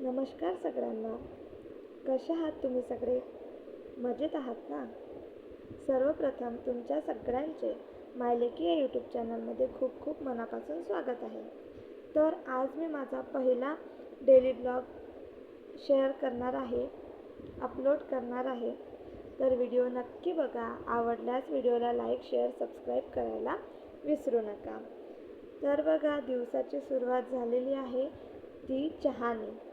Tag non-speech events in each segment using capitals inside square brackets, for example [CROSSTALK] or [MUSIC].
नमस्कार सगळ्यांना. कसे आहात तुम्ही सगळे? मजेत आहात ना? सर्वप्रथम तुमच्या सगळ्यांचे मायलेकी या यूट्यूब चॅनलमध्ये खूप खूप मनापासून स्वागत आहे. तर आज मी माझा पहिला डेली ब्लॉग शेअर करणार आहे अपलोड करणार आहे. तर व्हिडिओ नक्की बघा. आवडल्यास व्हिडिओला लाईक शेअर सबस्क्राईब करायला विसरू नका. तर बघा दिवसाची सुरुवात झालेली आहे ती चहाने.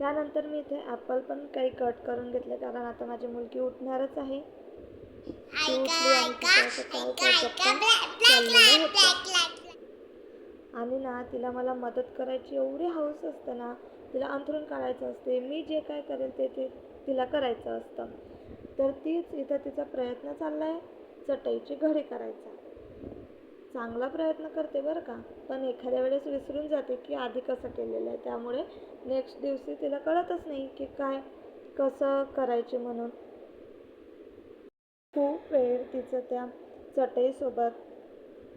त्यानंतर मी इथे ॲपल पण काही कट करून घेतले कारण आता माझी मुलगी उठणारच आहे. ती उठली आणि काय आणि ना तिला मला मदत करायची एवढी हौस असते ना तिला अंथरून काढायचं असते मी जे काय करेल ते ते तिला करायचं असतं. तर तीच इथं तिचा प्रयत्न चालला आहे चटईची घडी करायचा. चांगला प्रयत्न करते बरं का. पण एखाद्या वेळेस विसरून जाते की आधी कसं केलेलं आहे. त्यामुळे नेक्स्ट दिवशी तिला कळतच नाही की काय कसं करायचे म्हणून. खूप वेळ तिचं त्या चटईसोबत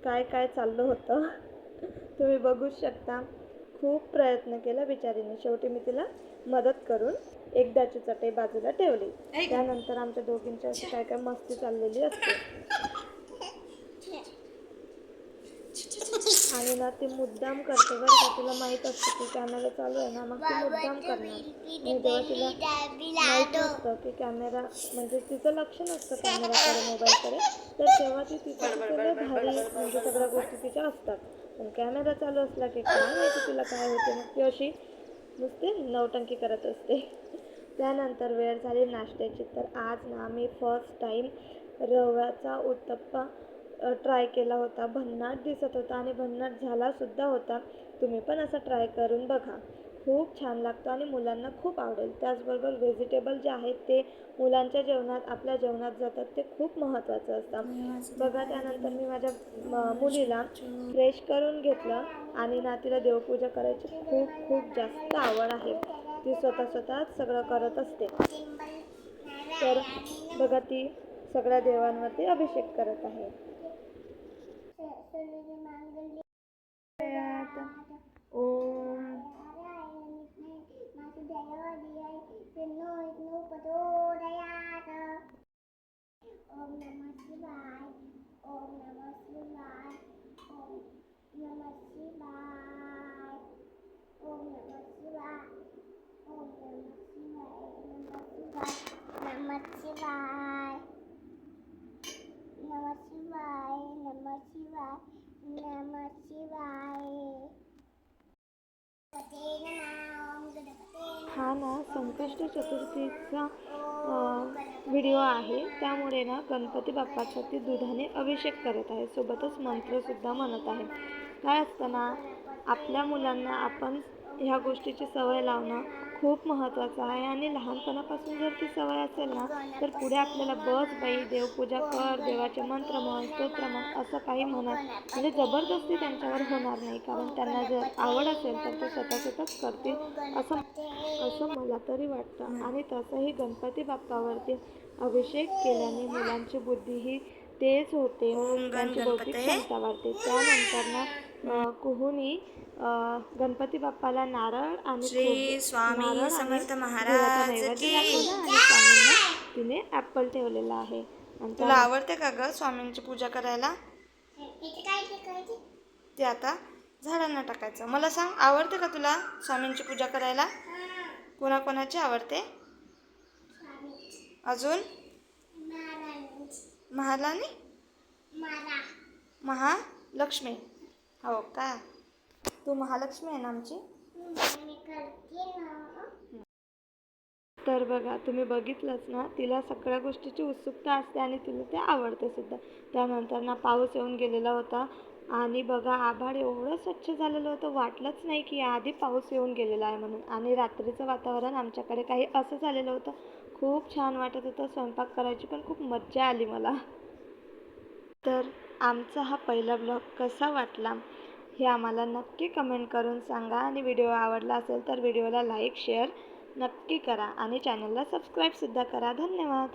काय काय चाललं होतं [LAUGHS] तुम्ही बघूच शकता. खूप प्रयत्न केला बिचारीने. शेवटी मी तिला मदत करून एकदाची चटई बाजूला ठेवली. त्यानंतर आमच्या दोघींची अशी काय काय मस्ती चाललेली असते. आणि ना ती मुद्दाम करते बरं का तिला माहीत असतं की कॅमेरा चालू आहे ना मग ती मुद्दाम करणार. आणि जेव्हा तिला माहीत नसतं की कॅमेरा म्हणजे तिचं लक्ष नसतं कॅमेराकडे मोबाईलकडे तर तेव्हा ती तिचं लय भारी म्हणजे सगळ्या गोष्टी तिच्या असतात. पण कॅमेरा चालू असला की काय माहिती तिला काय होते मग ती अशी नुसते नवटंकी करत असते. त्यानंतर वेळ झाली नाश्त्याची. तर आज ना मी फर्स्ट टाईम रव्याचा उत्तप्पा ट्राय केला होता. भन्नाट दिसत होता आणि भन्नाट झालासुद्धा होता. तुम्ही पण असं ट्राय करून बघा. खूप छान लागतो आणि मुलांना खूप आवडेल. त्याचबरोबर व्हेजिटेबल जे आहेत ते मुलांच्या जेवणात आपल्या जेवणात जातात ते खूप महत्त्वाचं असतं. बघा त्यानंतर मी माझ्या मुलीला फ्रेश करून घेतलं आणि नातीला देवपूजा करायची खूप खूप जास्त आवड आहे. ती स्वतः स्वतःच सगळं करत असते. तर बघा ती सगळ्या देवांवरती अभिषेक करत आहे ओम ओम नमः शिवाय ओम नमः शिवाय ओम नमः शिवाय ओम नमः शिवाय ओम नमः शिवाय नमः शिवाय नमः शिवाय नम शिवाय नम शिवाय हा ना संकष्ट चतुर्थीचा व्हिडिओ आहे. त्यामुळे ना गणपती बाप्पाचा ती दुधाने अभिषेक करत आहे. सोबतच मंत्रसुद्धा म्हणत आहे. काय असतं ना आपल्या मुलांना आपण ह्या गोष्टीची सवय लावणं खूप महत्त्वाचं आहे. आणि लहानपणापासून जर ती सवय असेल ना तर पुढे आपल्याला बस बाई देवपूजा कर देवाचे मंत्र म्हण स्तोत्र म्हण असं काही म्हणत म्हणजे जबरदस्ती त्यांच्यावर होणार नाही. कारण त्यांना जर आवड असेल तर ते स्वतः स्वतःच करतील असं असं मला तरी वाटतं. आणि तसंही गणपती बाप्पावरती अभिषेक केल्याने मुलांची बुद्धी ही तेज होते. त्यांची बौद्धिक क्षमता वाढते त्यानंतर ना कुहुनी गणपती बाप्पाला नारळ आणि श्री स्वामी समर्थ महाराज तिने ॲपल ठेवलेला आहे. आणि तुला आवडते का ग स्वामींची पूजा करायला? इथे काय शिकायचे ते आता झाडांना टाकायचं. मला सांग आवडते का तुला स्वामींची पूजा करायला? कोणाकोणाची आवडते? अजून? महालानी? मारा महालक्ष्मी. हो का? तू महालक्ष्मी आहे ना आमची? तर बघा तुम्ही बघितलंच ना तिला सगळ्या गोष्टीची उत्सुकता असते आणि तिला ते आवडते सुद्धा. त्यानंतर ना पाऊस येऊन गेलेला होता आणि बघा आभाळ एवढं स्वच्छ झालेलं होतं वाटलंच नाही की आधी पाऊस येऊन गेलेला आहे म्हणून. आणि रात्रीचं वातावरण आमच्याकडे काही असं झालेलं होतं. खूप छान वाटत होतं स्वयंपाक करायची पण खूप मज्जा आली मला. तर आमचा हा पहिला ब्लॉग कसा वाटला? हे आम्हाला नक्की कमेंट करून सांगा. आणि व्हिडिओ आवडला असेल तर व्हिडिओला लाईक शेअर नक्की करा. आणि चॅनलला सबस्क्राईबसुद्धा करा. धन्यवाद.